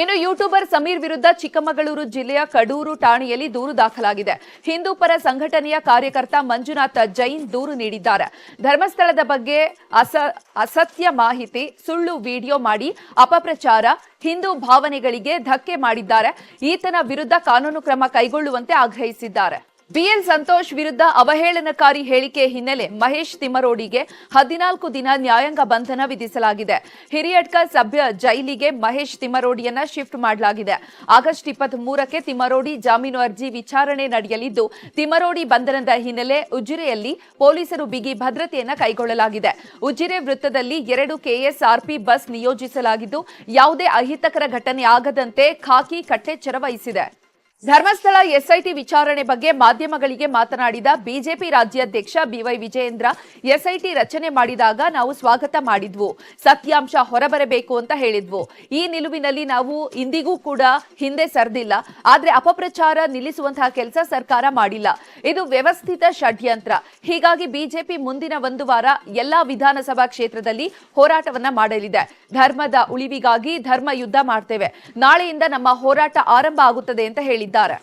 ಇನ್ನು ಯೂಟ್ಯೂಬರ್ ಸಮೀರ್ ವಿರುದ್ಧ ಚಿಕ್ಕಮಗಳೂರು ಜಿಲ್ಲೆಯ ಕಡೂರು ಠಾಣೆಯಲ್ಲಿ ದೂರು ದಾಖಲಾಗಿದೆ. ಹಿಂದೂ ಪರ ಸಂಘಟನೆಯ ಕಾರ್ಯಕರ್ತ ಮಂಜುನಾಥ ಜೈನ್ ದೂರು ನೀಡಿದ್ದಾರೆ. ಧರ್ಮಸ್ಥಳದ ಬಗ್ಗೆ ಅಸ, ಅಸತ್ಯ ಮಾಹಿತಿ, ಸುಳ್ಳು ವಿಡಿಯೋ ಮಾಡಿ ಅಪಪ್ರಚಾರ, ಹಿಂದೂ ಭಾವನೆಗಳಿಗೆ ಧಕ್ಕೆ ಮಾಡಿದ್ದಾರೆ. ಈತನ ವಿರುದ್ಧ ಕಾನೂನು ಕ್ರಮ ಕೈಗೊಳ್ಳುವಂತೆ ಆಗ್ರಹಿಸಿದ್ದಾರೆ. ಬಿಎಲ್ ಸಂತೋಷ್ ವಿರುದ್ಧ ಅವಹೇಳನಕಾರಿ ಹೇಳಿಕೆ ಹಿನ್ನೆಲೆ ಮಹೇಶ್ ತಿಮ್ಮರೋಡಿಗೆ ಹದಿನಾಲ್ಕು ದಿನ ನ್ಯಾಯಾಂಗ ಬಂಧನ ವಿಧಿಸಲಾಗಿದೆ. ಹಿರಿಯಡ್ಕ ಸಭ್ಯ ಜೈಲಿಗೆ ಮಹೇಶ್ ತಿಮ್ಮರೋಡಿಯನ್ನ ಶಿಫ್ಟ್ ಮಾಡಲಾಗಿದೆ. ಆಗಸ್ಟ್ ಇಪ್ಪತ್ತ್ ಮೂರಕ್ಕೆ ತಿಮ್ಮರೋಡಿ ಜಾಮೀನು ಅರ್ಜಿ ವಿಚಾರಣೆ ನಡೆಯಲಿದ್ದು, ತಿಮ್ಮರೋಡಿ ಬಂಧನದ ಹಿನ್ನೆಲೆ ಉಜಿರೆಯಲ್ಲಿ ಪೊಲೀಸರು ಬಿಗಿ ಭದ್ರತೆಯನ್ನ ಕೈಗೊಳ್ಳಲಾಗಿದೆ. ಉಜಿರೆ ವೃತ್ತದಲ್ಲಿ ಎರಡು ಕೆಎಸ್ಆರ್ಪಿ ಬಸ್ ನಿಯೋಜಿಸಲಾಗಿದ್ದು, ಯಾವುದೇ ಅಹಿತಕರ ಘಟನೆ ಆಗದಂತೆ ಖಾಕಿ ಕಟ್ಟೆಚ್ಚರ ವಹಿಸಿದೆ. ಧರ್ಮಸ್ಥಳ ಎಸ್ಐಟಿ ವಿಚಾರಣೆ ಬಗ್ಗೆ ಮಾಧ್ಯಮಗಳಿಗೆ ಮಾತನಾಡಿದ ಬಿಜೆಪಿ ರಾಜ್ಯಾಧ್ಯಕ್ಷ ಬಿವೈ ವಿಜಯೇಂದ್ರ, ಎಸ್ಐಟಿ ರಚನೆ ಮಾಡಿದಾಗ ನಾವು ಸ್ವಾಗತ ಮಾಡಿದ್ವು, ಸತ್ಯಾಂಶ ಹೊರಬರಬೇಕು ಅಂತ ಹೇಳಿದ್ವು. ಈ ನಿಲುವಿನಲ್ಲಿ ನಾವು ಇಂದಿಗೂ ಕೂಡ ಹಿಂದೆ ಸರಿದಿಲ್ಲ, ಆದರೆ ಅಪಪ್ರಚಾರ ನಿಲ್ಲಿಸುವಂತಹ ಕೆಲಸ ಸರ್ಕಾರ ಮಾಡಿಲ್ಲ. ಇದು ವ್ಯವಸ್ಥಿತ ಷಡ್ಯಂತ್ರ. ಹೀಗಾಗಿ ಬಿಜೆಪಿ ಮುಂದಿನ ಒಂದು ವಾರ ಎಲ್ಲಾ ವಿಧಾನಸಭಾ ಕ್ಷೇತ್ರದಲ್ಲಿ ಹೋರಾಟವನ್ನ ಮಾಡಲಿದೆ. ಧರ್ಮದ ಉಳಿವಿಗಾಗಿ ಧರ್ಮ ಯುದ್ಧ ಮಾಡ್ತೇವೆ. ನಾಳೆಯಿಂದ ನಮ್ಮ ಹೋರಾಟ ಆರಂಭ ಆಗುತ್ತದೆ ಅಂತ ಹೇಳಿದ್ದಾರೆ